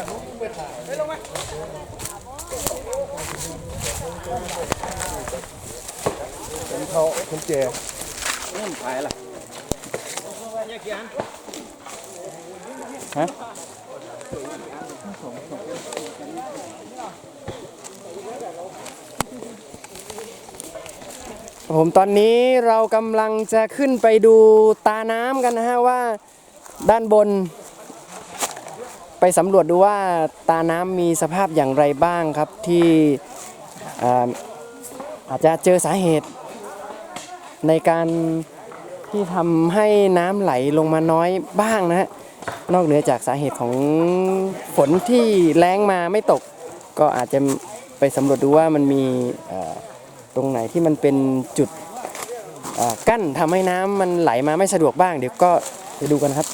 เป็นเขาเป็นแจนี่มันขายล่ะฮะผมตอนนี้เรากำลังจะขึ้นไปดูตาน้ำกันนะฮะว่าด้านบน ไปสำรวจดูว่าตาน้ำมีสภาพอย่างไรบ้างครับที่อาจจะเจอสาเหตุ ในการที่ทำให้น้ำไหลลงมาน้อยบ้างนะฮะนอกเหนือจากสาเหตุของฝนที่แรงมาไม่ตก ก็อาจจะไปสำรวจดูว่ามันมีตรงไหนที่มันเป็นจุดกั้นทำให้น้ำมันไหลมาไม่สะดวกบ้าง เดี๋ยวก็ไปดูกันครับ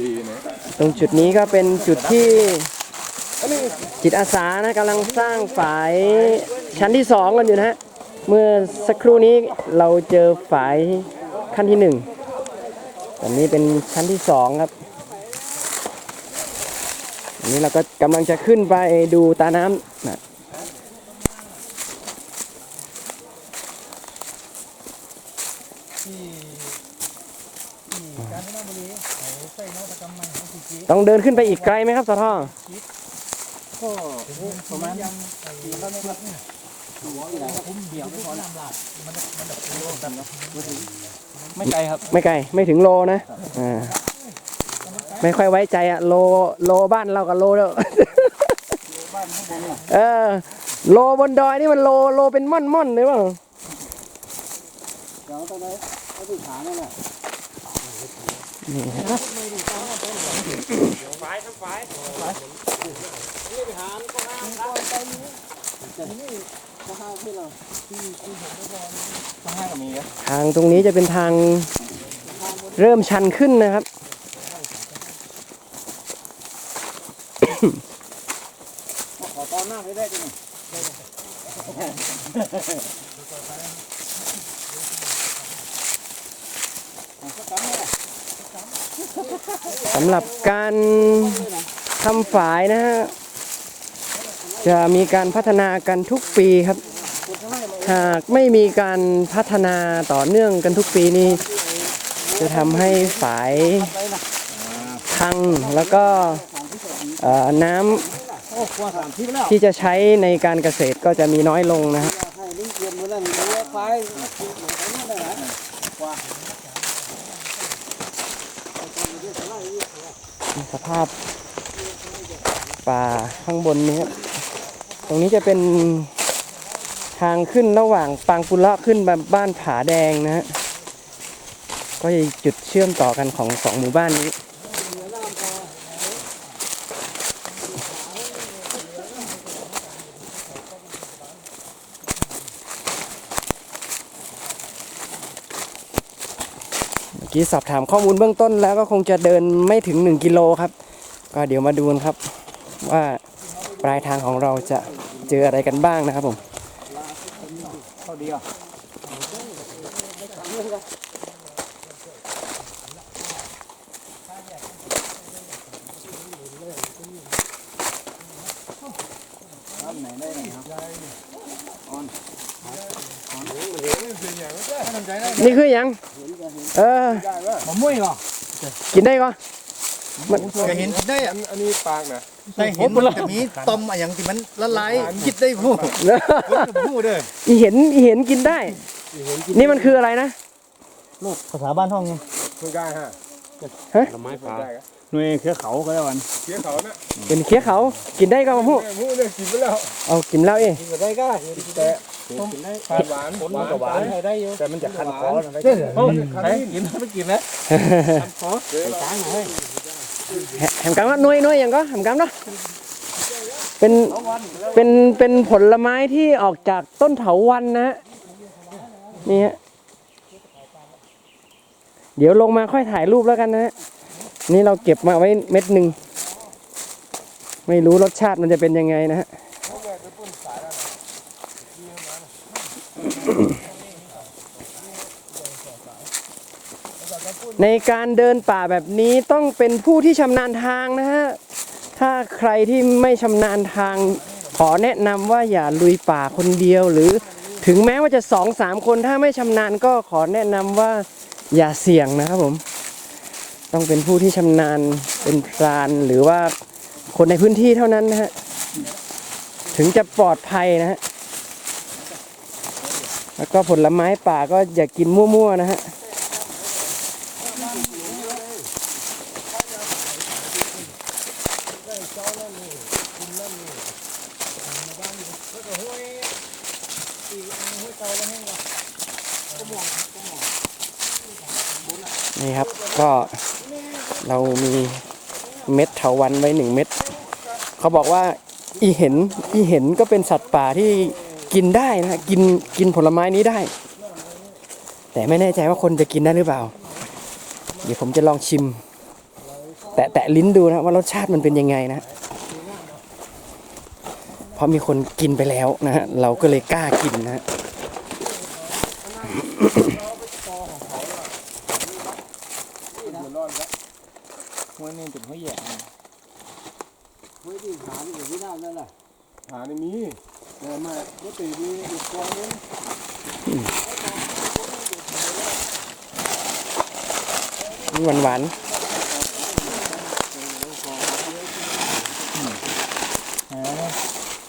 ดีนะ ตรงจุดนี้ก็เป็นจุดที่จิตอาสานะกำลังสร้างฝายชั้นที่สองกันอยู่นะฮะ เมื่อสักครู่นี้เราเจอฝายขั้นที่หนึ่งอันนี้เป็นชั้นที่สองครับอันนี้เราก็กำลังจะขึ้นไปดูตาน้ำนะ การที่น้องบุรีเขาใส่นวัตกรรมใหม่ของสีจี ต้องเดินขึ้นไปอีกไกลไหมครับสทก็ประมาณยังสี่ร้อยเมตรเนี่ยคุ้มเดียวไม่พอน้ำลาดมันมันดับโลกันเนาะไม่ไกลครับ ไม่ไกลไม่ถึงโลนะอ่าไม่ค่อยไว้ใจอะโลโลบ้านเรากับโลแล้วบ้านข้างบนเนี่ยเออ โลบนดอยนี่มันโลโลเป็นม่อนม่อนๆเลยเปล่าเดี๋ยวตอนนี้เขาดูขาเนี่ยแหละ นี่ครับทางตรงนี้จะเป็นทางเริ่มชันขึ้นนะครับ ขอตอนหน้าไปได้จัง สำหรับการทำฝายนะฮะจะมีการพัฒนากันทุกปีครับ หากไม่มีการพัฒนาต่อเนื่องกันทุกปีนี้ จะทำให้ฝายพังแล้วก็น้ำที่จะใช้ในการเกษตรก็จะมีน้อยลงนะฮะให้ลิงเกียนมือแล้วมีว่าไฟถูกหมดไปนี่ได้ไหมกว่า ส ภาพป่าข้างบนนี้ ตรงนี้จะเป็นทางขึ้นระหว่างปางปุระขึ้นบ้านผาแดงนะฮะ ก็จะจุดเชื่อมต่อกันของสองหมู่บ้านนี้ กี้สอบถามข้อมูลเบื้องต้นแล้วก็คงจะเดินไม่ถึง 1 กิโลครับ ก็เดี๋ยวมาดูกันครับว่าปลายทางของเราจะเจออะไรกันบ้างนะครับผมเข้าเดียวนี่คือหยังเออ มะม่วงเหรอกินได้ก็จะเห็นได้อันอันนี้ปากนะได้เห็นมันจะมีตอมอะไรอย่างที่มันละลายคิดได้ผู้ผู้เด้ออีเห็นอีเห็นกินได้ นี่มันคืออะไรนะลูกภาษาบ้านห้องไงไม่ได้ฮะไม้ไม่ฟ้าได้หน่วยเครือเขาก็แล้วกันเสียเขานะเป็นเคี้ยเขา กินได้ก็มาพูดแม่มูเนี่ยกินไปแล้วเอากินแล้วเองกินได้ก็แต่ ทานหวานผลมันก็หวานได้อยู่แต่มันจะคันคอเด้อโอ้ใครกินไม่กินนะช้างแหมกำว่าหน่วยหน่วยอย่างก็แหมกำเนาะเป็นเป็นเป็นผลไม้ที่ออกจากต้นเถาวันนะฮะนี่ฮะเดี๋ยวลงมาค่อยถ่ายรูปแล้วกันนะฮะนี่เราเก็บมาไว้เม็ดหนึ่ง ไม่รู้รสชาติมันจะเป็นยังไงนะฮะเในการเดินป่าแบบนี้ต้องเป็นผู้ที่ชำนาญทางนะฮะ ถ้าใครที่ไม่ชำนาญทาง ขอแนะนำว่าอย่าลุยป่าคนเดียวหรือถึงแม้ว่าจะสองสามคนถ้าไม่ชำนาญก็ขอแนะนำว่าอย่าเสี่ยงนะครับผม ต้องเป็นผู้ที่ชำนาญเป็นพรานหรือว่าคนในพื้นที่เท่านั้นนะฮะ ถึงจะปลอดภัยนะฮะ แล้วก็ผลไม้ป่าก็อย่ากินมั่วๆนะฮะนี่ครับก็เรามีเม็ดเถาวันไว้หนึ่งเม็ดเขาบอกว่าอีเห็นอีเห็นก็เป็นสัตว์ป่าที่ กินได้นะฮะกินกินผลไม้นี้ได้ แต่ไม่แน่ใจว่าคนจะกินได้หรือเปล่า เดี๋ยวผมจะลองชิม แตะแตะลิ้นดูนะว่ารสชาติมันเป็นยังไงนะเพราะมีคนกินไปแล้วนะฮะเราก็เลยกล้ากินนะฮะห้วยนี่เป็นห้วยแย่หาในมีแต่มาก็ตีมีอีกกองนึง หวานหวาน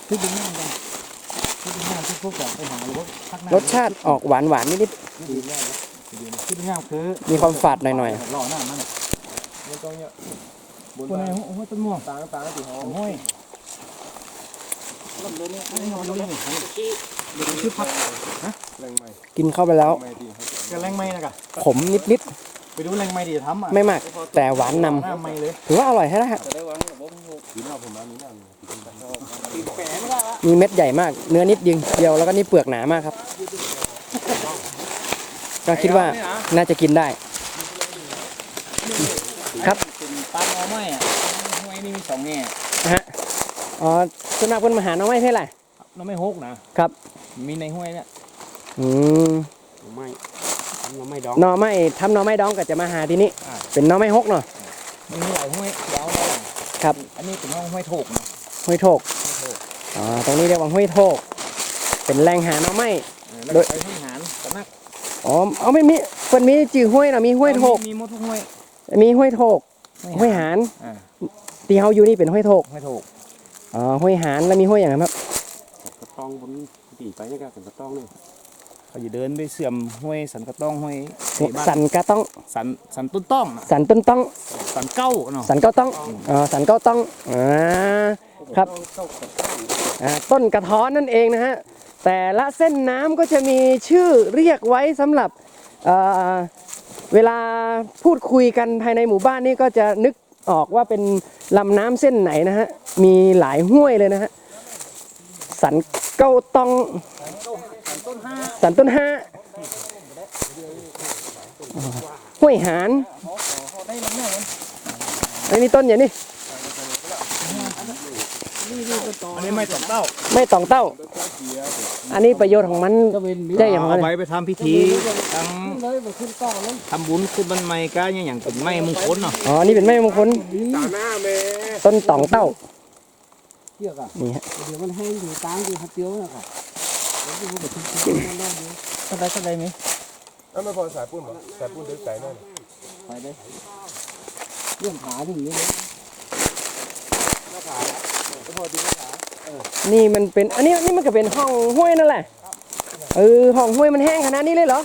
ที่ดึงหน้ากันที่ดึงหน้าที่พวกแบบไปหาหรือว่าพักหน้าๆรสชาติออกหวานหวานๆนิดที่ดึงหน้าคือๆมีความฝาดหน่อยหล่อหน้ามันมันต้องเนี่ยบนคนไหนบ้านห้วยต้นม่วงต่างต่างตีหอมห้วย อันนี้นอนนี่คือพักแรงใหม่ๆกินเข้าไปแล้วใหม่ตีเขาจะแรงไม้นะกะขมนิดไปดูแรงไม้ดีทำอะๆ ไม่มาก แต่หวานนหน้าไม้เลยำถือว่าอร่อยใช่ไหมฮะตีนอกผมมามีนั่นมีเม็ดใหญ่มาก เนื้อนิดยิงเดียวแล้วก็นี่เปลือกหนามากครับ ก็คิดว่าน่าจะกินได้ ครับ เป็นปลาหม้อไม้อะห้วยนี่มีสองแง่นะฮะ อ๋อส่วนมากคนมาหาน้องไม้เท่าไหร่น้ำไม่หกนะครับ มีในห้วยเนี่ยอืมไม่น้ำไม่ดองหน่อไม้ทำหน่อไม้ดองก็จะมาหาที่นี่อ่าเป็นหน่อไม้ฮกเนาะมันมีหลายห้วยยาวครับ อันนี้เป็นห้องห้วยโถกนะห้วยโถกอ๋อตรงนี้เรียกว่าห้วยโถก เป็นแหล่งหาหน่อไม้แล้วโดยไปห้วยหานสำนักอ๋อเอาไม่มีเพิ่นมีจื่อห้วยเนาะมีห้วยโถกมีหมดทุกห้วยมีห้วยโถกห้วยหานอ่าที่เฮาอยู่นี่เป็นห้วยโถกห้วยโถก อ๋อห้วยหานแล้วมีห้วยอย่างไรครับกระตองบนตีไปนี่ก็สันกระตองนี่เขาจะเดินไปเสื่อมห้วยสันกระตองห้วยเตะบ้านสันกะต้องสันสันต้นต้องน่ะสันต้นต้องสันเก้าเนาะสันเก้าต้องอ๋อสันเก้าต้องอ่าครับอ่าต้นกระท้อนนั่นเองนะฮะแต่ละเส้นน้ำก็จะมีชื่อเรียกไว้สำหรับเอ่อเวลาพูดคุยกันภายในหมู่บ้านนี่ก็จะนึก ออกว่าเป็นลำน้ำเส้นไหนนะฮะ มีหลายห้วยเลยนะฮะ สันเก้าต้อง สันต้นห้าห้วยหานอันนี้ต้นอย่างนี้ อันนี้ไม่ตกเต้าไม่ตองเต้า อันนี้ประโยชน์ของมันได้อย่างไรเอาไว้ไปทำพิธีทั้งทำบุญขึ้นบันไม้ก็อย่างอย่างเป็นไม้มงคลเนาะอ๋อ นี่เป็นไม้มงคลตาหน้าเมต้นตองเต้าเกี่ยวกับนี่ฮะเดี๋ยวมันแห้งอยู่ตามอยู่ฮัตเตียวนะครับสบายสบายไหมแล้วไม่พอสายปุ้นหรอสายปุ้นเดือดใจแน่ไปเลยเรื่องขาถึงนี้เลย นี่มันเป็นอันนี้นี่มันก็เป็นห้องห้วยนั่นแหละเออห้องห้วยมันแห้งขนาดนี้เลยเหรอ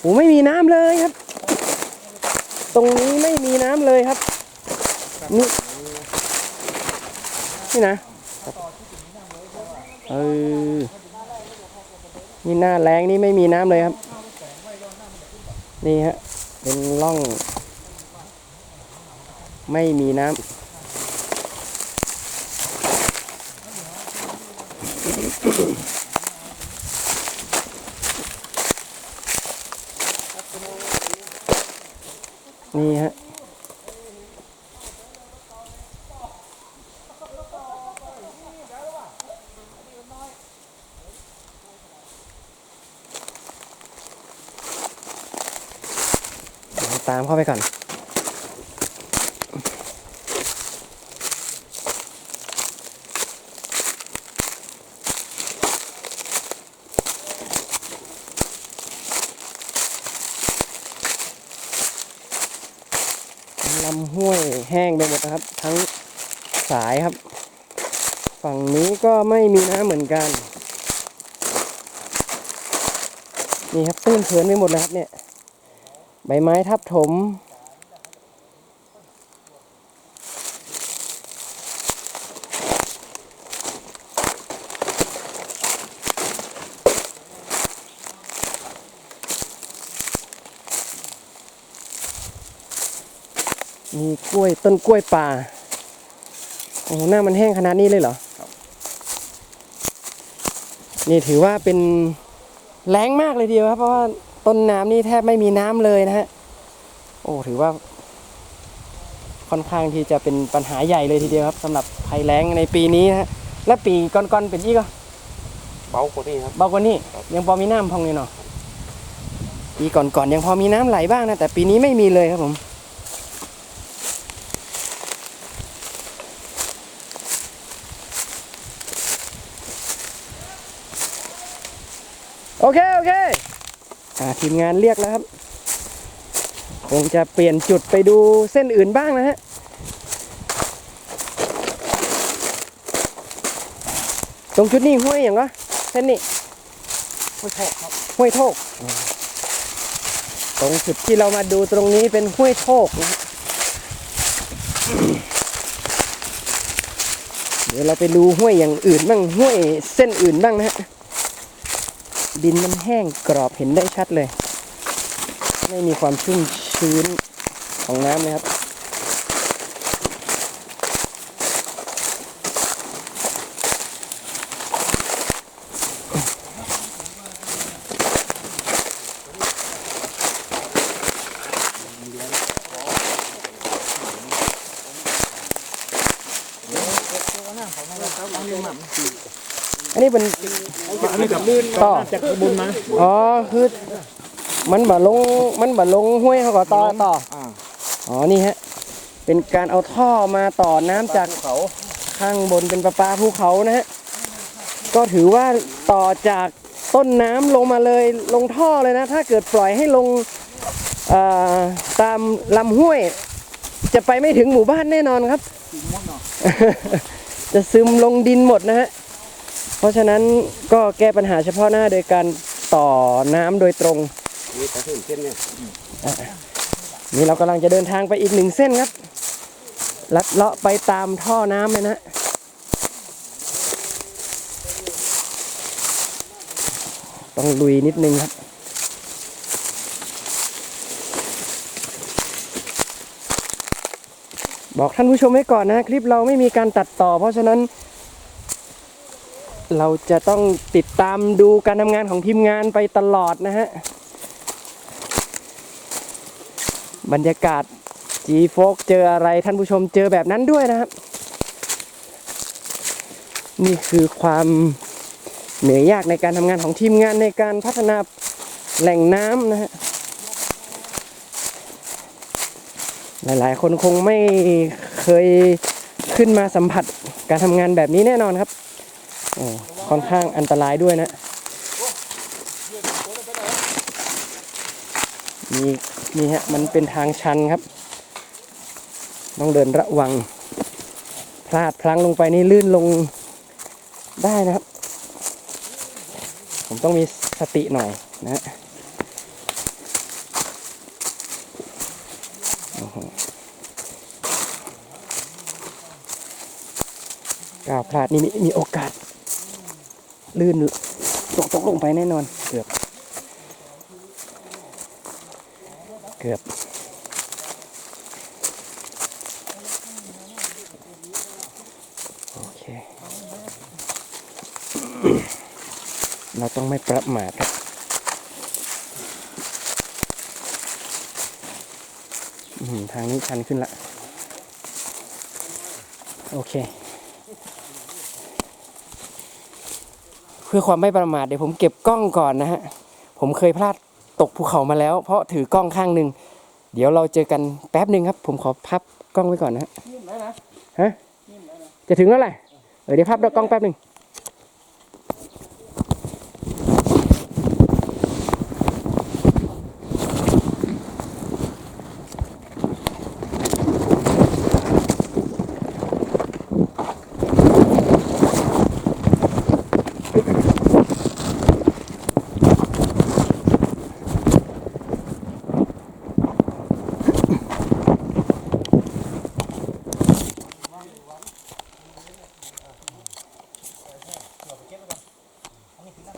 โอ้ไม่มีน้ำเลยครับ ตรงนี้ไม่มีน้ำเลยครับนี่นี่นะเออนี่หน้าแรงนี่ไม่มีน้ำเลยครับ นี่ฮะเป็นร่อง ไม่มีน้ำ เข้าไปก่อน ลำห้วยแห้งไปหมดนะครับ ทั้งสายครับ ฝั่งนี้ก็ไม่มีน้ำเหมือนกัน นี่ครับตื้นเขินไปหมดเลยครับเนี่ย ใบไม้ทับถม มีกล้วยต้นกล้วยป่า โอ้โหหน้ามันแห้งขนาดนี้เลยเหรอนี่ถือว่าเป็นแรงมากเลยทีเดียวครับ เพราะว่า ต้นน้ำนี่แทบไม่มีน้ำเลยนะฮะ โอ้ถือว่า ค่อนข้างที่จะเป็นปัญหาใหญ่เลยทีเดียวครับสำหรับภัยแล้งในปีนี้นะฮะ และปีก่อนๆเป็นอีกเหรอเบากว่านี้ครับเบากว่านี้ยังพอมีน้ำพองเลยเนาะปีก่อนๆยังพอมีน้ำไหลบ้างนะแต่ปีนี้ไม่มีเลยครับผมโอเค โอเคอ่า ทีมงานเรียกแล้วครับ คงจะเปลี่ยนจุดไปดูเส้นอื่นบ้างนะฮะตรงจุดนี้ห้วยอย่างวะเส้นนี้ห้วยโทกครับห้วยโทกตรงจุดที่เรามาดูตรงนี้เป็นห้วยโทกนะฮะเดี๋ยวเราไปดูห้วยอย่างอื่นบ้างห้วยเส้นอื่นบ้างนะฮะ ดินมันแห้งกรอบเห็นได้ชัดเลย ไม่มีความชุ่มชื้นของน้ำนะครับอัน นี้เป็นอันนี้กับลื่นต่อจากขบุญมาอ๋อคือมันบ่ลงมันบ่ลงห้วยเขาก็ต่อต่ออ่าอ๋อนี่ฮะเป็นการเอาท่อมาต่อน้ำจากเขาข้างบนเป็นประปาภูเขานะฮะก็ถือว่าต่อจากต้นน้ำลงมาเลยลงท่อเลยนะ ถ้าเกิดปล่อยให้ลงเอ่อตามลำห้วย จะไปไม่ถึงหมู่บ้านแน่นอนครับ จะซึมลงดินหมดนะฮะเพ ราะฉะนั้นก็แก้ปัญหาเฉพาะหน้าโดยการต่อน้ำโดยตรงนี่แต่เส้นเนี่ยนี่เรากำลังจะเดินทางไปอีกหนึ่งเส้นครับ ลัดเลาะไปตามท่อน้ำเลยนะ ต้องลุยนิดนึงครับ บอกท่านผู้ชมไว้ก่อนนะ คลิปเราไม่มีการตัดต่อ เพราะฉะนั้น เราจะต้องติดตามดูการทำงานของทีมงานไปตลอดนะฮะ บรรยากาศ G โฟกเจออะไรท่านผู้ชมเจอแบบนั้นด้วยนะครับ นี่คือความเหนื่อยยากในการทำงานของทีมงานในการพัฒนาแหล่งน้ำนะฮะ หลายๆ คนคงไม่เคยขึ้นมาสัมผัสการทำงานแบบนี้แน่นอนครับ โอ้ค่อนข้างอันตรายด้วยนะมีนี่ฮะ มันเป็นทางชันครับ ต้องเดินระวัง พลาดพลั้งลงไปนี่ลื่นลงได้นะครับ ผมต้องมีสติหน่อยนะฮะก้าวพลาดนี่มีมีโอกาส ลื่นตกตกลงไปแน่นอน เกือบ เกือบ โอเค เราต้องไม่ประมาทครับอื้อหือทางนี้ชันขึ้นละ โอเค พื่อความไม่ประมาทเดี๋ยวผมเก็บกล้องก่อนนะฮะผมเคยพลาดตกภูเขามาแล้ว เพราะถือกล้องข้างหนึ่งเดี๋ยวเราเจอกันแป๊บหนึ่งครับ ผมขอพับกล้องไว้ก่อนนะฮะนิ่มได้นะฮะจะถึงแล้วแหละเออเดี๋ยวพับกล้องแป๊บหนึ่ง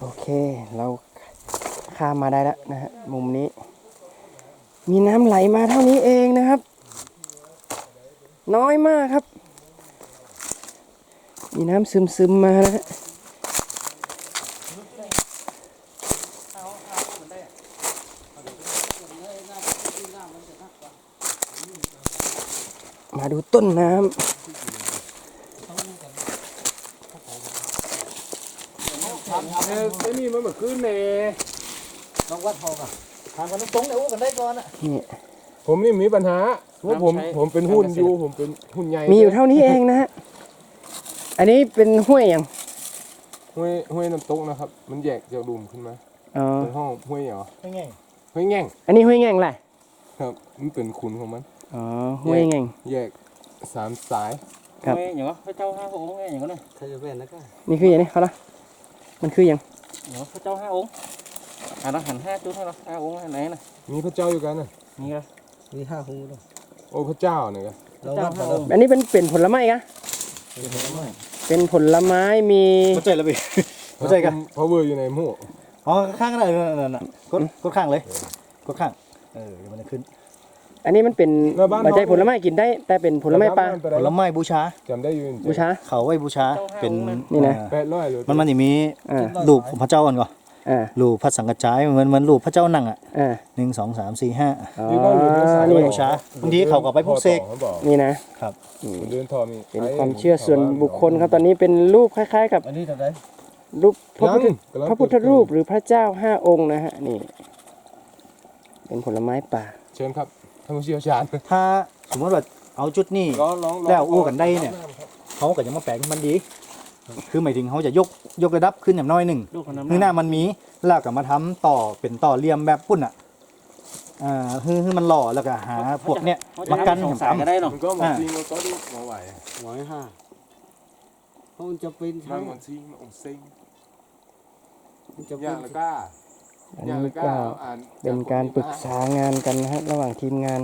โอเค เราข้ามมาได้แล้วนะฮะมุมนี้ มีน้ำไหลมาเท่านี้เองนะครับ น้อยมากครับ มีน้ำซึมๆมานะฮะมาดูต้นน้ำ เออไอ้นี่ มันเหมือนขึ้นเนน้องวัดทองอะถามกันตรงๆเดี๋ยวอู้กันได้ก่อนอะ นี่ ผมนี่มีปัญหาว่าผมผมเป็นหุ้นอยู่ผมเป็นหุ้นใหญ่มีอยู่เท่านี้เองนะฮะ อันนี้เป็นห้วยอย่างห้วยห้วยน้ำตกนะครับ มันแยกจากดุมขึ้นมาอ๋อ เป็นห้องห้วยเหรอไม่ไงห้วยแง่งอันนี้ห้วยแง่งแหละครับ มันเป็นขุนของมัน อ๋อ ห้วยแง่ง แยกสามสาย ครับเอ้ยอย่างวะพระเจ้าห้าองค์ไงอย่างนั้นเลยถ้าจะเป็นนะก็ นี่คืออย่างนี้เขาละมันคืออย่าง อย่างวะพระเจ้าห้าองค์อะเราหันห้าจุดให้เราห้าองค์ไหนนะมีพระเจ้าอยู่กันนะนี่ไงมีห้าหูด้วยโอ้พระเจ้าเนี่ยครับเราวัดมาแล้วอันนี้เป็นเป็นผลไม้กะเป็นผลไม้มีเข้าใจแล้วพี่เข้าใจกันพาวเวอร์อยู่ในหมู่อ๋อข้างก็ได้นั่นน่ะกดกดข้างเลยกดข้างเออเดี๋ยวมันจะขึ้น อันนี้มันเป็นปัจจัยผลไม้กินได้ แต่เป็นผลไม้ปลาผลไม้บูชา จำได้อยู่บูชา เขาไว้บูชาเป็นนี่นะอ่าแปดร้อยเลยมันมันจะมีอ่า รูปของพระเจ้าก่อนก่อนอ่ารูปพระสังกัจจายเหมือนเหมือนรูปพระเจ้านั่งอะอ่าหนึ่งสองสามสี่ห้า อ๋อนี่ก็อยู่ในสายนี่บูชาบางทีเขาก็ไปพวกเสกเขาบอกนี่นะเดินทอมีเป็นความเชื่อส่วนบุคคลครับตอนนี้เป็นรูปคล้ายๆ กับอันนี้ทำไรรูปพระพุทธยังกำลังพระพุทธรูปหรือพระเจ้าห้าองค์นะฮะนี่ เป็นผลไม้ป่า เชิญครับ ท่านผู้เชี่ยวชาญถ้าสมมติว่าเอาจุดนี้ร้องร้องแล้วอู้กันได้เนี่ยเขาก็จะมาแปลงให้มันดี คือหมายถึงเขาจะยกยกระดับขึ้นอย่างน้อยหนึ่งลูกคนนั้นคือหน้ามันมีแล้วก็มาทำต่อเป็นต่อเหลี่ยมแบบปุ่นอะอ่าคือคือมันหล่อแล้วก็หาพวกเนี้ยมากันสแหองมสายก็ได้เนาะมันก็หมดจริงเราก็ดูหมอไหวหมอยห้าเพราะมันจะเป็นบางวันซิงบางวันซิงมันจะอเป็ย่างนละก้า อันอย่างนี้ละก้าก็อ่านเป็นการปรึกษางานกันนะฮะระหว่างทีมงาน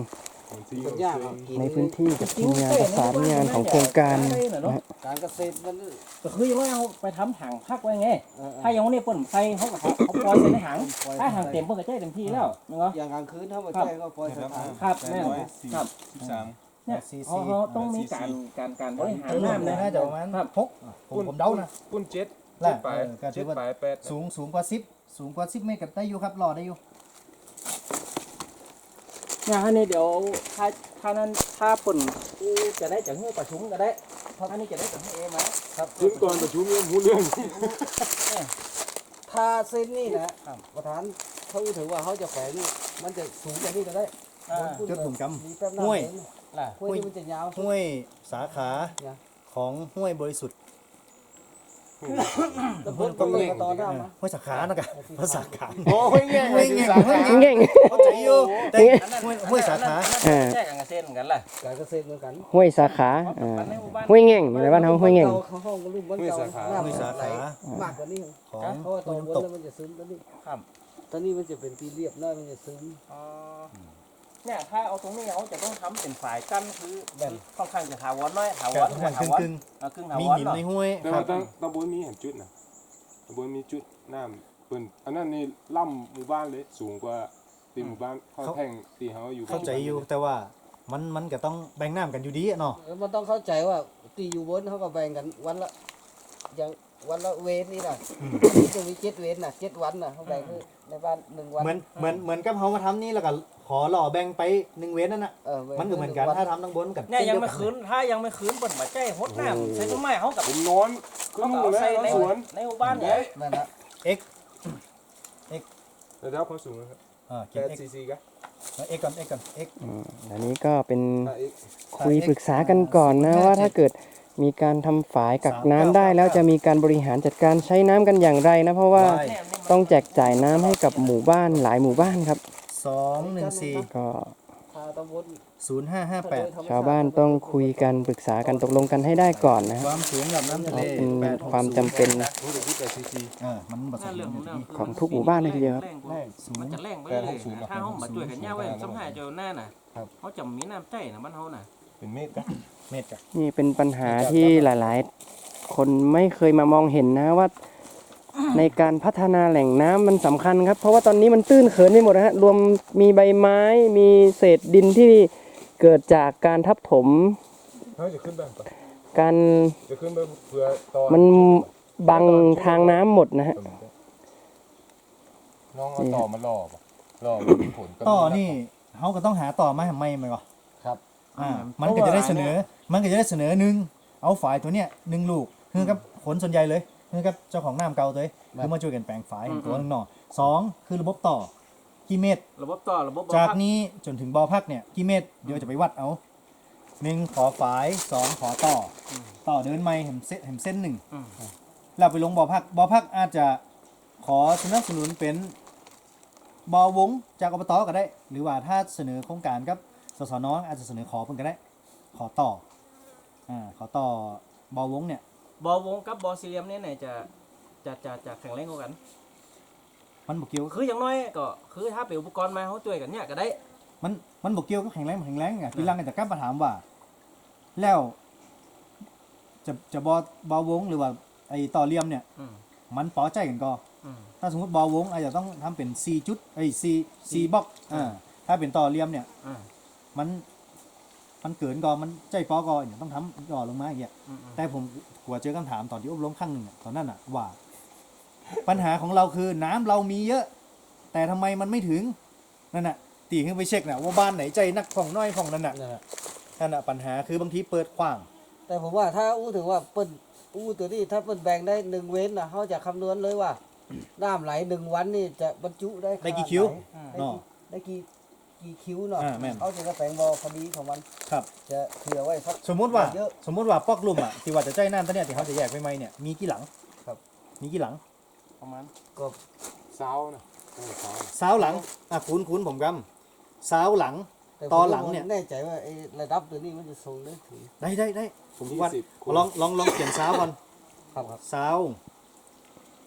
มันยากอะกินในพื้นที่กับทีมงานประสานงานของโครงการนะฮะการเกษตรมันก็คือยังว่าเอาไปทำถังพักไว้ไงเออถ้ายังว่าเนี่ยเปิ่นไฟเขาก็เขาเขาปล่อยใส่ในถัง ถ้าถังเต็มเพิ่นก็ใจเต็มที่แล้วมั้งเหรออย่างกลางคืนถ้ามาแจ้งก็ปล่อยสถานครับแม่นครับสามเนี่ยเขาเขาต้องมีการการการบริหารน้ำน้ำเลเลยยน่าจะประมาณครับหกผมผมเดานะ ปุ้นเจ็ดแหละเจ็ดปลายเออก็ถืเจ็อดว่าปลายแปดสูงสูงกว่าสิบ สูงกว่าสิบเมตรกับได้อยู่ครับหล่อได้อยู่เนี่ยอันนี้เดี๋ยวถ้าถ้านั้นถ้าเปิ่นกูจะได้จากเฮือประชุมก็ได้เพราะอันนี้จะได้จากเฮือเอมาครับซึ่งก่อนประชุมเนี่ยพูดเรื่องถ้าเส้นนี่นะประธานเขาถือว่าเขาจะแฝงนี่มันจะสูงกว่านี้ก็ได้อ่าจุดผมจมีแป๊บำห้วยล่ะห้วยนี่มันจะยาวห้วยสาขาเนี่ยของห้วยบริสุทธิ์ ตะพุนต้องเล่นต่อหน้ามาห้วยสาขานะกะภาษาขาโอ้ยแง่ห้ยแง่ห้ยแง่เง่งเข้าใจอยู่แต่ห้วยห้วยสาขาอ่าแจ้งกันเส้นกันล่ะการะเกษตรเหมือนกันห้วยสาขาห้วยแง่งอะไรบ้านเขาห้วยแง่งเขาห้องก็รูปมันเก่าหน้วยสาขามากกว่านี้ของเพราะว่าตอนบนแล้วมันจะซึมตอนนี้ครับตอนนี้มันจะเป็นตีเรียบน้อยมันจะซึมอ๋อ เนี่ยถ้าเอาตรงนี้เขาจะต้องทำเป็นฝ่ายกั้นคือแบบค่อนข้างจะถาวรน้อยถาวกับรทางครึ่งถาวรครึ่งเอาครึ่งๆถามีวรหินเนาะในห้วยแต่ครัว่าบตั้งตำบลมีเห็นจุดนะตำบลมีจุดน้ำเปิ้นอันนั้นนี่ล่ำหมู่บ้านเลยสูงกว่าตีหมู่บ้านเข้าแท่งตีเขาอยู่เข้าใจอยู่แต่ว่ามันมันก็ต้องแบ่งน้ำกันอยู่ดีอะเนาะแล้วมันต้องเข้าใจว่าตีอยู่บนเขาก็แบ่งกันวันละอย่างวันละเวรนี่นะจะมีเจ็ดเวรน่ะเจ็ดวันน่ะเขาแบ่งคือในบ้านหนึ่งวันเหมือนเหมือนเหมือนกับเขามาทำนี่แล้วก็ ขอหล่อแบ่งไปหนึ่งเว้นนั่นน่ะ เออแบ่งมันก็เหมือนกันวัถ้าทำทั้งบนกับเนี่ยยังไม่เช่คืนถ้ายังไม่คืนเปิดมาใจหดน้ำใช้ต้นไม้เขากับผมนอนครึ่เขางก็หนึเอางแล้วใส่ในสวนในหมู่บ้านเนี่ยนั่นนะระดับความสูงนะครับอ่าแปเก็บดเอ็กซีซีกันเอ็กก่อนเอ็กก่อนเอ็กอืมอันนี้ก็เป็นถ้าเอ็กคุยปรึกษากันก่อนนะว่าถ้าเกิดมีการทำฝายกักน้ำได้แล้วจะมีการบริหารจัดการใช้น้ำกันอย่างไรนะ เพราะว่าต้องแจกจ่ายน้ำให้กับหมู่บ้านหลายหมู่บ้านครับ สองหนึ่งสี่ก็ทาตำบลศูนย์ห้าห้าแปดชาวบ้านต้องคุยกันปรึกษากันตกลงกันให้ได้ก่อนนะความสูงระดับน้ำทะเลเป็นแปดหกความจำเป็นรู้สึกที่แต่ซีซีเออมันผสมเรื่องของเรื่องของทุกหมู่บ้านเลยทีเดียวครับ มันจะแรงไปเลยถ้าเขามาช่วยกันย่าไว้สำหาเจ้าหน้าน่ะเขาจะมีน้ำใจนะมันเขาน่ะเป็นเมตรกันเมตรกะนี่เป็นปัญหาที่หลาย ๆ คนไม่เคยมามองเห็นนะว่า ในการพัฒนาแหล่งน้ำมันสำคัญครับ เพราะว่าตอนนี้มันตื้นเขินไปหมดนะฮะรวมมีใบไม้ มีเศษดินที่เกิดจากการทับถมเขาจะขึ้นไปปะการจะขึ้นไปเพื่อตอนมันบังทางน้ำหมดนะฮะน้องเอาต่อมาล่อปะล่อมันมีผลกับต่อนี่เขาก็ต้องหาต่อมาทำไมไหมวะครับ อ่า มันก็จะได้เสนอ มันก็จะได้เสนอหนึ่งเอาฝายตัวเนี้ยหนึ่งลูกคือกับผลส่วนใหญ่เลย คือกับเจ้าของน้ำเก่าเลยคือมาช่วยกันแปลงฝายตัวหนึ่งหน่อสองคือระบบต่อกี่เมตร ระบบต่อระบบจากนี้จนถึงบอพักเนี่ยกี่เมตรเดี๋ยวจะไปวัดเอาหนึ่งขอฝายสองขอต่ออต่อเดินไม่เห็นเส้นเห็นเส้นหนึ่งเราไปลงบอพักบอพักอาจจะขอสนับสนุนเป็นบอวงจากอบตก็ได้ หรือว่าถ้าเสนอโครงการกับสสนอาจจะเสนอขอเพิ่นก็ได้ ขอต่ออ่าขอต่อบอวงเนี่ย บอวงกับบอสี่เหลี่ยมเนี่ยไหนจะจะจะจะแข็งแรงกว่ากัน มันบกเกี่ยวคืออย่างน้อยก็คือถ้าเป็นอุปกรณ์มาเขาช่วยกันเนี่ยก็ได้ มันมันบกเกี่ยวกับแข็งแรงบ่แข็งแรงอะทีหลังก็จะกลับมาถามว่า แล้ว จะจะบอบอวงหรือว่า ไอ้ต่อเหลี่ยมเนี่ย อืมมันปอใจกันก็ อืม ถ้าสมมติบอวงอาจจะต้องทำเป็น4จุดไอ้4 4บล็อกอ่าถ้าเป็นต่อเหลี่ยมเนี่ย อ่า มัน มันเกินก็มันใจปอก็เนี่ยต้องทำย่อลงมาอย่างเงี้ยอืมอืมแต่ผมกลัวเจอคำถามตอนที่อบรมครั้งหนึ่งอะตอนนั้นอะว่า ปัญหาของเราคือน้ำเรามีเยอะ แต่ทำไมมันไม่ถึงนั่นน่ะตีขึ้นไปเช็คนะว่าบ้านไหนใจนักของน้อยของนั่นน่ะนั่นแหละนั่นน่ะปัญหาคือบางทีเปิดขว้าง แต่ผมว่าถ้าอู้ถึงว่าเปิ้นอู้ตัวนี้ถ้าเปิ้นแบ่งได้หนึ่งเว้นนะเขาจะคำนวณเลยว่าน้ำไหลหนึ่งวันนี่จะบรรจุได้ได้กี่คิ้วได้เนาะกี่ได้ กี่กี่คิ้วเนาะอ่าแม่น เขาจะกระแปลงบอพอดีของมันครับ จะเผื่อไว้สัก สมมุติว่าเยอะสมมุติว่าปอกลุ่มอะที่ว่าจะใจน้ำตัวเนี้ยที่เขาจะแยกไปไหมเนี่ยมีกี่หลังครับ มีกี่หลังประมาณก็ เสานะเออเสาสาวหลังอะคูณคูณผมกำสาวหลัง แต่ตอนหลังเนี่ยผมแน่ใจว่าไอ้ระดับตัวนี้มันจะส่งได้ถึงได้ได้ได้ผมยี่ว่าสิบคูณลองลองลองเขียนสาวก่อนครับครับสาว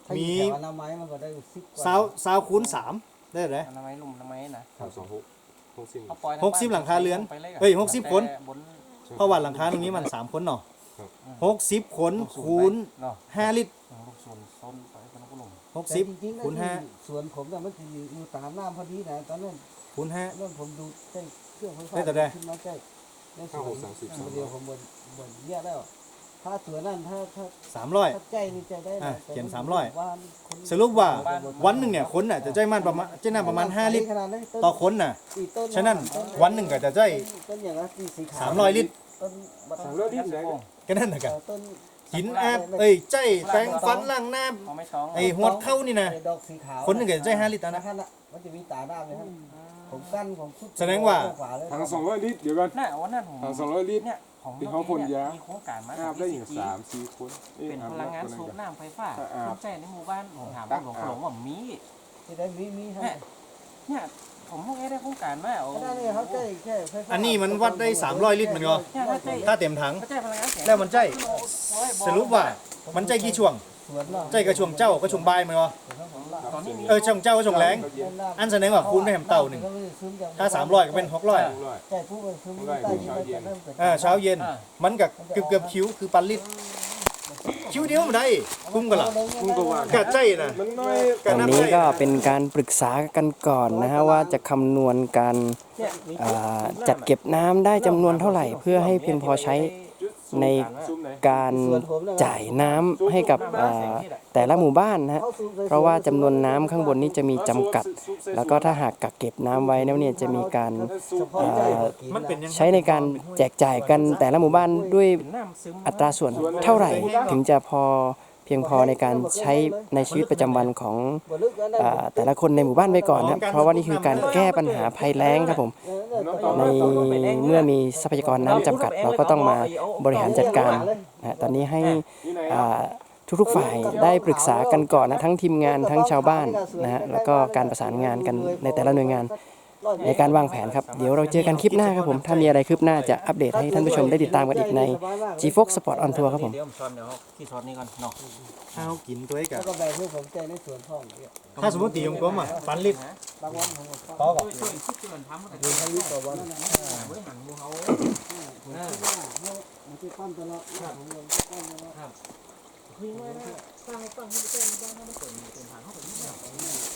ถ้ามีอยู่แถวอนามัยมันก็ได้สิบกว่าสาวสาวคูณสามได้เลยอนามัยลุ่มอนามัยนะสามสองหก หกสิบเอาปล่อยหกสิบหลังคาเรือนไปลอะเฮ้ยหกสิบคน แต่บนเพราะว่าหลังคาตรงนี้มันสามคนเนาะครับ หกสิบคนคูณเนาะห้าลิตรลูกส่วนโซนไปเป็นลูกหลงหกแต่สิบจริงๆแล้วคูณห้าที่สวนผมแต่ยมันจะอยู่อยู่ตามน้ำพอดีนะตอนนั้นคูณห้า ตอนนั้นผมดูใกล้เครื่องไฟฟ้าได้แต่ได้ ขึ้นมาใกล้ในสห้าวนหกสามสิบสาม เดียวผมเหมือนเหมือนเยอะแล้ว ถ้าสวนนั้นถ้าถ้าสามร้อย ถ้าใจนี่ใจได้อะนะแต่เขียนนสามร้อยบ้านคนสรุปว่าวันหนึ่งเนี่ยคนน่ะจะใจมันประมาณใจน้ำประมาณห้าลิตรขนาดนั้นต้นต่อคนน่ะอีต้ฉะนั้นต้วันหนึ่งก็จะได้ต้นอย่างละสี่สีขาวสามร้อยลิตรต้นบักสามร้อยลิตรได้ก็นั่นนะกันเอ่อต้นหินอาบเอ้ยใจแปรงฟันล้างหน้าเอาไม่ช้องไอ้หัวเข้านี่นะ ไอ้ดอกสีขาวคนหนึ่งก็จะได้ห้าลิตรนะ นะฮะน่ะมันจะมีตาด้ามเลยครับผมกั้นของสุดแสดงว่าขวาเลยทางสองร้อยลิตรเดี๋ยวกันน่ะวันนั้นผมทางสองร้อยลิตรเนี่ย ของที่เขาพ่นยามีโครงการมาอาบได้อย่างที่สามสี่คนอ้ยเป็นอาบพลังงานได้สูคบนน้ำไฟฟ้าถ้าอาบคุณแจ้ในหมู่บ้านผมถามตั้ผู้งหลวงอาบหลวงว่ามีที่ได้มีมีฮะเนี่ยผมพวกนี้ได้โครงการมาเอาก็ได้เลยเขาใจแค่ไฟฟ้าอันนี้มันวัดได้300ลิตรมันก็เนี่ยถ้าใจถ้าเต็มถังถ้าใจพลังงานเสียงแล้วมันใจโอ้ยบอกสรุปว่ามันใจกี่ช่วงสวนเนาะ ใจกระช่วงเจ้าก็ช่วงบ่ายมันก็ตอนนี้มีเออช่วงเจ้าก็ช่วงแรงอันแสดงว่าคูณไปแหมเต่าหนึ่งถ้าสามร้อยก็เป็นหกร้อยสองร้อยใจผู้ไปซึมใต้ดินไปแต่เริ่มกิดอ่าเช้าเย็นมันกับเกือบเกือบคิ้วคือปันลิตรคิ้วเดียวมันได้คุ้มกันล่ะคุณก็ว่ากัดใจนะมันน้อยตรงนี้ก็เป็นการปรึกษากันก่อนนะฮะว่าจะคำนวณการอ่าจัดเก็บน้ำได้จำนวนเท่าไหร่ เพื่อให้เพียงพอใช้ ในการจ่ายน้ำให้กับแต่ละหมู่บ้านนะฮะเพราะว่าจำนวนน้ำข้างบนนี้จะมีจำกัด แล้วก็ถ้าหากกักเก็บน้ำไว้แล้วเนี่ยจะมีการใช้ในการแจกจ่ายกันแต่ละหมู่บ้านด้วยอัตราส่วนเท่าไหร่ถึงจะพอ เพียงพอในการใช้ในชีวิตประจำวันของอแต่ละคนในหมู่บ้านไว้ก่อนนะครับ เพราะว่านี่คือการแก้ปัญหาภัยแล้งครับผม ในเมื่อมีทรัพยากรน้ำจำกัด เราก็ต้องมาบริหารจัดการนะตอนนี้ให้ทุกๆฝ่ายได้ปรึกษากันก่อนนะทั้งทีมงานทั้งชาวบ้านนะฮะแล้วก็การประสานงานกันในแต่ละหน่วยงาน ในการวางแผนครับ เดี๋ยวเราเจอกันคลิปหน้าครับผม ถ้ามีอะไรคืบหน้าจะอัปเดตให้ท่านผู้ชมได้ติดตามกันอีกใน g f o x Sport on Tour ครับผม เดี๋ยวผมช้อนเดี๋ยวที่ช้อนนี้ก่อนเนาะข้าวกินตัวเองกัแล้บวก็แบ่งให้ผมใจในสวนห้องเนี่ยถ้าสมมติตีของกลมอะฟันลิตรบางวันผมก็พอก่อนดูทางนี้ต่อวันมันจะปั้นตลอดผมลงปั้นตลอดเ